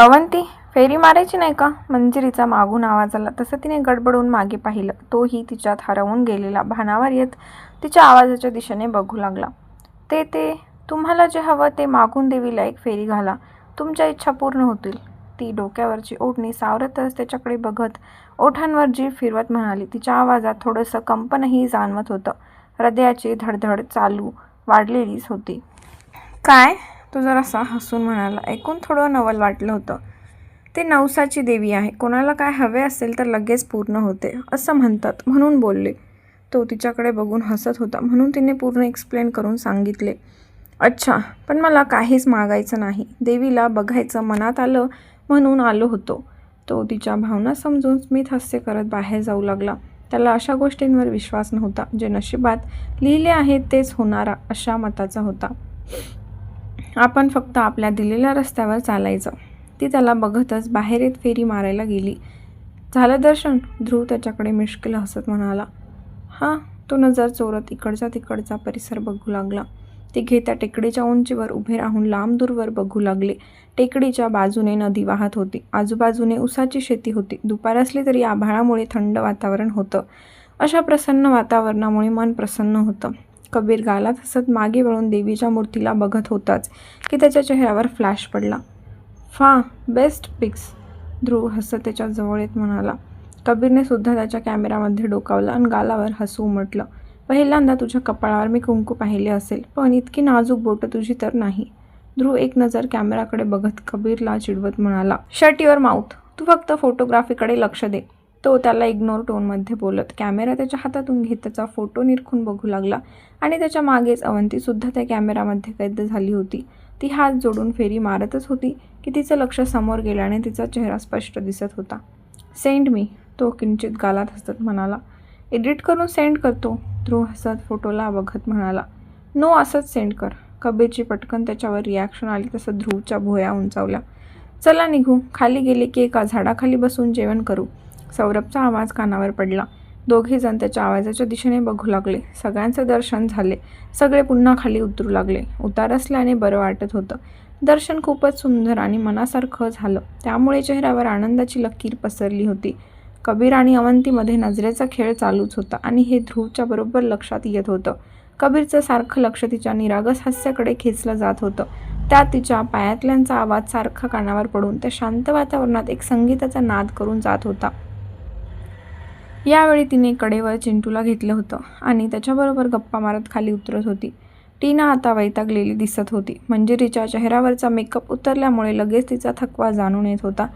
अवंती फेरी मारायची नाही का? मंजिरीचा मागून आवाज आला. तसं तिने गडबडून मागे पाहिलं. तोही तिच्यात हरवून गेलेला. भानावर येत तिच्या आवाजाच्या दिशेने बघू लागला. ते ते तुम्हाला जे हवं ते मागून देवीला एक फेरी घाला. तुमच्या इच्छा पूर्ण होतील. ती डोक्यावरची ओढणी सावरतच त्याच्याकडे बघत ओठांवर जीव फिरवत म्हणाली. तिच्या आवाजात थोडंसं कंपनही जाणवत होतं. हृदयाची धडधड चालू वाढलेलीच होती. काय? तो जरासा हसून म्हणाला ऐकून थोडं नवल वाटलं होतं. ते नवसाची देवी आहे. कोणाला काय हवे असेल तर लगेच पूर्ण होते असं म्हणतात. म्हणून बोलले. तो तिच्याकडे बघून हसत होता. म्हणून तिने पूर्ण एक्सप्लेन करून सांगितले अच्छा पण मला काहीच मागायचं नाही. देवीला बघायचं मनात आलं म्हणून आलो होतो. तो तिच्या भावना समजून स्मित हास्य करत बाहेर जाऊ लागला. त्याला अशा गोष्टींवर विश्वास नव्हता जे नशिबात लिहिले आहेत तेच होणारा अशा मताचा होता. आपण फक्त आपल्या दिलेल्या रस्त्यावर चालायचं. ती त्याला बघतच बाहेर येत फेरी मारायला गेली. झालं दर्शन? ध्रुव त्याच्याकडे मिश्किल हसत म्हणाला. हां. तो नजर चोरत इकडचा तिकडचा परिसर बघू लागला. तिघे त्या टेकडीच्या उंचीवर उभे राहून लांब दूरवर बघू लागले. टेकडीच्या बाजूने नदी वाहत होती. आजूबाजूने उसाची शेती होती. दुपार असली तरी आभाळामुळे थंड वातावरण होतं. अशा प्रसन्न वातावरणामुळे मन प्रसन्न होतं. कबीर गालात हसत मागे वळून देवीच्या मूर्तीला बघत होताच की त्याच्या चेहऱ्यावर फ्लॅश पडला. फा बेस्ट पिक्स ध्रुव हसत त्याच्याजवळ येत म्हणाला. कबीरने सुद्धा त्याच्या कॅमेरामध्ये डोकावलं आणि गालावर हसू उमटलं. पहिल्यांदा तुझ्या कपाळावर मी कुंकू पाहिले असेल पण इतकी नाजूक बोटं तुझी तर नाही. ध्रुव एक नजर कॅमेराकडे बघत कबीरला चिडवत म्हणाला. शर्ट युअर माउथ तू फक्त फोटोग्राफीकडे लक्ष दे. तो त्याला इग्नोर टोनमध्ये बोलत कॅमेरा त्याच्या हातातून घेत त्याचा फोटो निरखून बघू लागला आणि त्याच्या मागेच अवंतीसुद्धा त्या कॅमेरामध्ये कैद झाली होती. ती हात जोडून फेरी मारतच होती की तिचं लक्ष समोर गेल्याने तिचा चेहरा स्पष्ट दिसत होता. सेंड मी तो किंचित गालात हसत म्हणाला. एडिट करून सेंड करतो ध्रुव हसत फोटोला बघत म्हणाला. नो असंच सेंड कर. कबीरची पटकन त्याच्यावर रिॲक्शन आली तसं ध्रुवच्या भुया उंचावल्या. चला निघू खाली गेले की एका झाडाखाली बसून जेवण करू. सौरभचा आवाज कानावर पडला. दोघेजण त्याच्या आवाजाच्या दिशेने बघू लागले. सगळ्यांचं दर्शन झाले. सगळे पुन्हा खाली उतरू लागले. उतार असल्याने बरं वाटत होतं. दर्शन खूपच सुंदर आणि मनासारखं झालं. त्यामुळे चेहऱ्यावर आनंदाची लकीर पसरली होती. कबीर आणि अवंतीमध्ये नजरेचा खेळ चालूच होता आणि हे ध्रुवच्या बरोबर लक्षात येत होतं. कबीरचं सारखं लक्ष तिच्या निरागस हास्याकडे खेचलं जात होतं. त्यात तिच्या पायातल्यांचा आवाज सारखा कानावर पडून त्या शांत वातावरणात एक संगीताचा नाद करून जात होता. यावेळी तिने कडेवर चिंटूला घेतलं होतं आणि त्याच्याबरोबर गप्पा मारत खाली उतरत होती. टीना आता वैतागलेली दिसत होती. म्हणजे मंजिरीच्या चेहऱ्यावरचा मेकअप उतरल्यामुळे लगेच तिचा थकवा जाणून येत होता.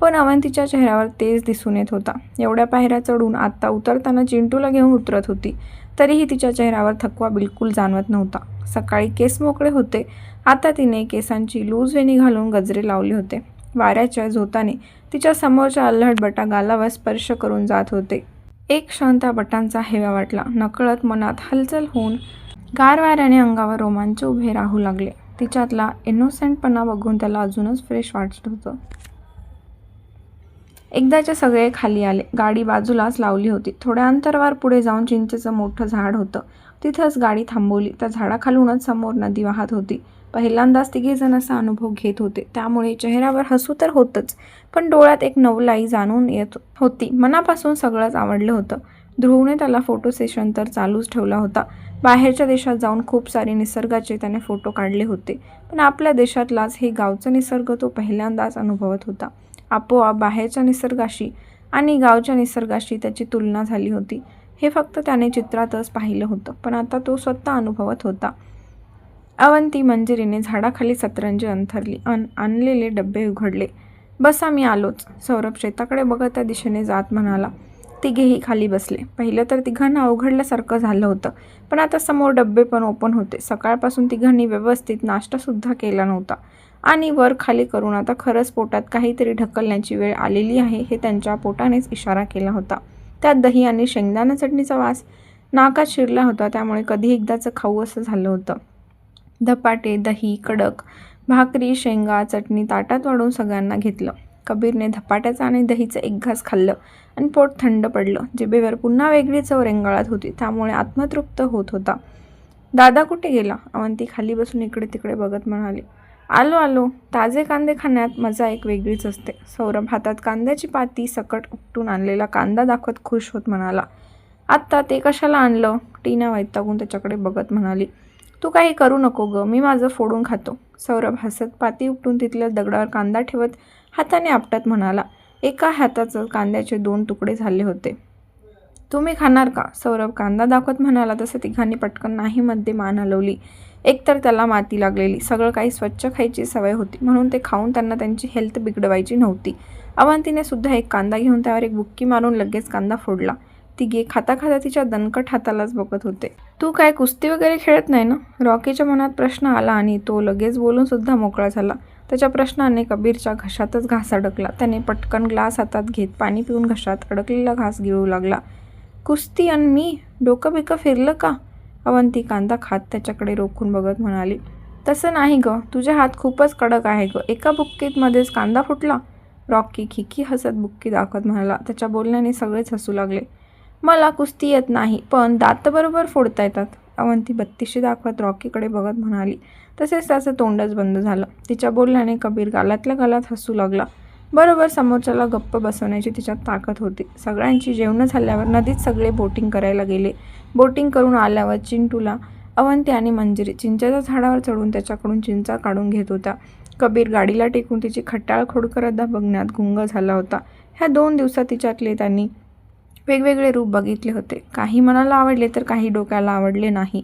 पण अवंतीच्या चेहऱ्यावर तेज दिसून येत होता. एवढ्या पायऱ्या चढून आत्ता उतरताना चिंटूला घेऊन उतरत होती. तरीही तिच्या चेहऱ्यावर थकवा बिलकुल जाणवत नव्हता. सकाळी केस मोकळे होते. आता तिने केसांची लूज वेणी घालून गजरे लावले होते. वाऱ्याच्या झोताने तिच्या समोरच्या अल्हड बटा गालावर स्पर्श करून जात होते. एक क्षण त्या बटांचा हेवा वाटला. नकळत मनात हलचल होऊन गार वाऱ्याने अंगावर रोमांच उभे राहू लागले. तिच्यातला इनोसेंटपणा बघून त्याला अजूनच फ्रेश वाटत होतं. एकदाचे सगळे खाली आले. गाडी बाजूलाच लावली होती. थोड्या अंतरावर पुढे जाऊन चिंचेचं मोठं झाड होतं. तिथंच गाडी थांबवली. त्या झाडाखालूनच समोर नदी वाहत होती. पहिल्यांदाच तिघेजण असा अनुभव घेत होते. त्यामुळे चेहऱ्यावर हसू तर होतंच पण डोळ्यात एक नवलाई जाणून येत होती. मनापासून सगळंच आवडलं होतं. ध्रुवने त्याला फोटो सेशन तर चालूच ठेवला होता. बाहेरच्या देशात जाऊन खूप सारे निसर्गाचे त्याने फोटो काढले होते. पण आपल्या देशातलाच हे गावचं निसर्ग तो पहिल्यांदाच अनुभवत होता. आपोआप बाहेरच्या निसर्गाशी आणि गावच्या निसर्गाशी त्याची तुलना झाली होती. हे फक्त त्याने चित्रातच पाहिलं होतं पण आता तो स्वतः अनुभवत होता. अवंती मंजिरीने झाडाखाली सतरंजी अंथरली. अन आणलेले डबे उघडले. बसा मी आलोच. सौरभ शेताकडे बघत त्या दिशेने जात म्हणाला. तिघेही खाली बसले. पहिलं तर तिघांना अवघडल्यासारखं झालं होतं. पण आता समोर डब्बे पण ओपन होते. सकाळपासून तिघांनी व्यवस्थित नाश्तासुद्धा केला नव्हता. आणि वर खाली करून आता खरंच पोटात काहीतरी ढकलण्याची वेळ आलेली आहे हे त्यांच्या पोटानेच इशारा केला होता. त्यात दही आणि शेंगदाणा चटणीचा वास नाकात शिरला होता. त्यामुळे कधी एकदाचं खाऊ असं झालं होतं. धपाटे दही कडक भाकरी शेंगा चटणी ताटात वाढून सगळ्यांना घेतलं. कबीरने धपाट्याचं आणि दहीचं एक घास खाल्लं आणि पोट थंड पडलं. जिबेवर पुन्हा वेगळी चव रेंगाळत होती त्यामुळे आत्मतृप्त होत होता. दादा कुठे गेला? अवंती खाली बसून इकडे तिकडे बघत म्हणाली. आलो आलो. ताजे कांदे खाण्यात मजा एक वेगळीच असते. सौरभ हातात कांद्याची पाती सकट उपटून आणलेला कांदा दाखवत खुश होत म्हणाला आत्ता ते कशाला आणलं? टीना वैतागून त्याच्याकडे बघत म्हणाली. तू काही करू नको ग मी माझं फोडून खातो. सौरभ हसत पाती उपटून तिथल्या दगडावर कांदा ठेवत हाताने आपटत म्हणाला. एका हाताचं कांद्याचे दोन तुकडे झाले होते. तुम्ही खाणार का? सौरभ कांदा दाखवत म्हणाला तसं तिघांनी पटकन नाही मध्ये मान हलवली. एकतर त्याला माती लागलेली. सगळं काही स्वच्छ खायची सवय होती. म्हणून ते खाऊन त्यांना त्यांची हेल्थ बिघडवायची नव्हती. अवंतीने सुद्धा एक कांदा घेऊन त्यावर एक बुक्की मारून लगेच कांदा फोडला. तिघे खाता खाता तिच्या दणकट हातालाच बघत होते. तू काय कुस्ती वगैरे खेळत नाही ना? रॉकीच्या मनात प्रश्न आला आणि तो लगेच बोलून सुद्धा मोकळा झाला. त्याच्या प्रश्नाने कबीरच्या घशातच घास अडकला. त्याने पटकन ग्लास हातात घेत पाणी पिऊन घशात अडकलेला घास गिळू लागला. कुस्ती आणि मी? डोकं बिकं फिरलं का? अवंती कांदा खात त्याच्याकडे रोखून बघत म्हणाली. तसं नाही ग. तुझे हात खूपच कडक आहे ग. एका बुक्कीतमध्येच कांदा फुटला? रॉकी खिकी हसत बुक्की दाखवत म्हणाला. त्याच्या बोलण्याने सगळेच हसू लागले. मला कुस्ती येत नाही पण दातबरोबर फोडता येतात. अवंती बत्तीशी दाखवत रॉकीकडे बघत म्हणाली. तसेच त्याचं तोंडच बंद झालं. तिच्या बोलण्याने कबीर गालातल्या गालात हसू लागला. बरोबर समोरच्याला गप्प बसवण्याची तिच्यात ताकद होती. सगळ्यांची जेवणं झाल्यावर नदीत सगळे बोटिंग करायला गेले. बोटिंग करून आल्यावर चिंटूला अवंती आणि मंजिरी चिंचेच्या झाडावर चढून त्याच्याकडून चिंचा काढून घेत होता कबीर गाडीला टेकून तिची खट्टाळ खोडकरदा बघण्यात गुंग झाला होता. ह्या दोन दिवसात तिच्यातले त्यांनी वेगवेगळे रूप बघितले होते. काही मनाला आवडले तर काही डोक्याला आवडले नाही.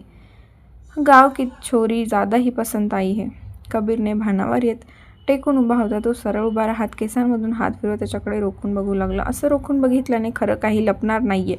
गाव की छोरी जादा ही पसंत आई है. कबीरने भानावर येत टेकून उभा होता. तो सरळ उभा राहत केसांमधून हात फिरवत त्याच्याकडे रोखून बघू लागला. असं रोखून बघितल्याने खरं काही लपणार नाहीये.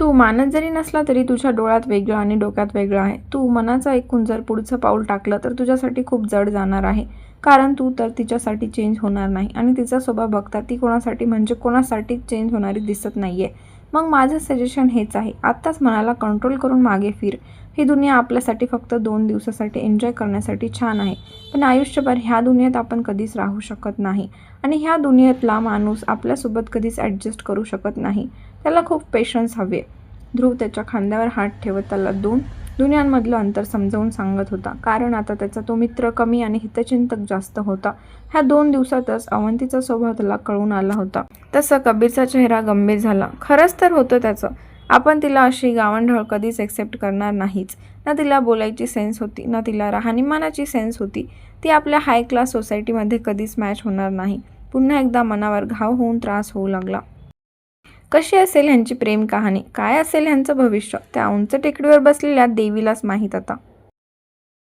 तू मानत जरी नसला तरी तुझ्या डोळ्यात वेगळं आणि डोक्यात वेगळं आहे. तू मनाचा ऐकून जर पुढचं पाऊल टाकलं तर तुझ्यासाठी खूप जड जाणार आहे. कारण तू तर तिच्यासाठी चेंज होणार नाही आणि तिचा स्वभाव बघता ती कोणासाठी म्हणजे कोणासाठी चेंज होणारी दिसत नाही आहे मग माझं सजेशन हेच आहे. आत्ताच मनाला कंट्रोल करून मागे फिर. ही दुनिया आपल्यासाठी फक्त दोन दिवसासाठी एन्जॉय करण्यासाठी छान आहे. पण आयुष्यभर ह्या दुनियेत आपण कधीच राहू शकत नाही. आणि ह्या दुनियेतला माणूस आपल्यासोबत कधीच ॲडजस्ट करू शकत नाही. त्याला खूप पेशन्स हवे ध्रुव त्याच्या खांद्यावर हात ठेवत त्याला दोन दुनियांमधलं अंतर समजावून सांगत होता. कारण आता त्याचा तो मित्र कमी आणि हितचिंतक जास्त होता. ह्या दोन दिवसातच अवंतीचा स्वभाव त्याला कळून आला होता. तसं कबीरचा चेहरा गंभीर झाला. खरंच तर होतं त्याचं. आपण तिला अशी गावंढळ कधीच एक्सेप्ट करणार नाहीच. ना तिला बोलायची सेन्स होती ना तिला राहणीमानाची सेन्स होती. ती आपल्या हाय क्लास सोसायटीमध्ये कधीच मॅच होणार नाही. पुन्हा एकदा मनावर घाव होऊन त्रास होऊ लागला. कशी असेल ह्यांची प्रेम कहाणी? काय असेल ह्यांचं भविष्य? त्या उंच टेकडीवर बसलेल्या देवीलाच माहीत आता.